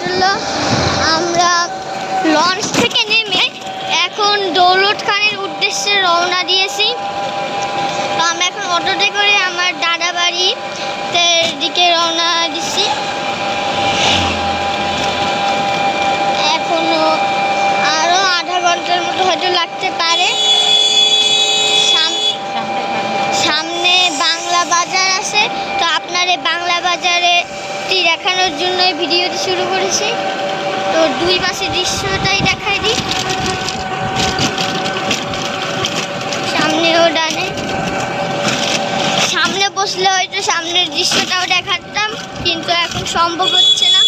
Part আমরা launch থেকে নেমে এখন দৌলত খানের উদ্দেশ্যে রওনা দিয়েছি। তো আমরা এখন অটোতে করে আমার দাদা বাড়ি দিকে রওনা দিচ্ছি। এখনও আরও আধা ঘণ্টার মতো হয়তো লাগতে পারে। টি দেখানোর জন্য ভিডিওটি শুরু করেছি। তো দুই পাশে দৃশ্যটাই দেখাই দিই। সামনে ও ডানে। সামনে বসলে হয়তো সামনের দৃশ্যটাও দেখাতাম, কিন্তু এখন সম্ভব হচ্ছে না।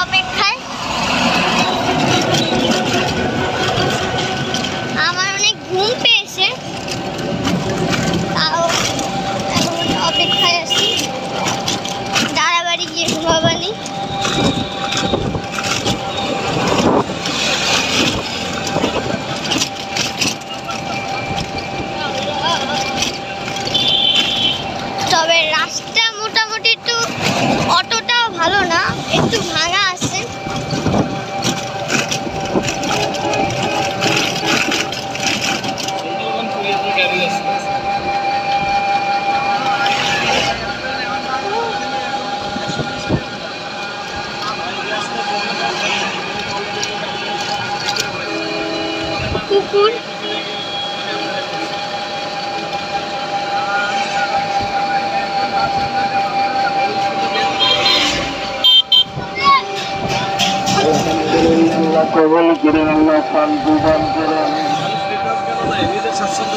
shopping কুকুর? কবল করেন আল্লাহ শান্তি দান করেন নিজের স্বাচ্ছন্দ্য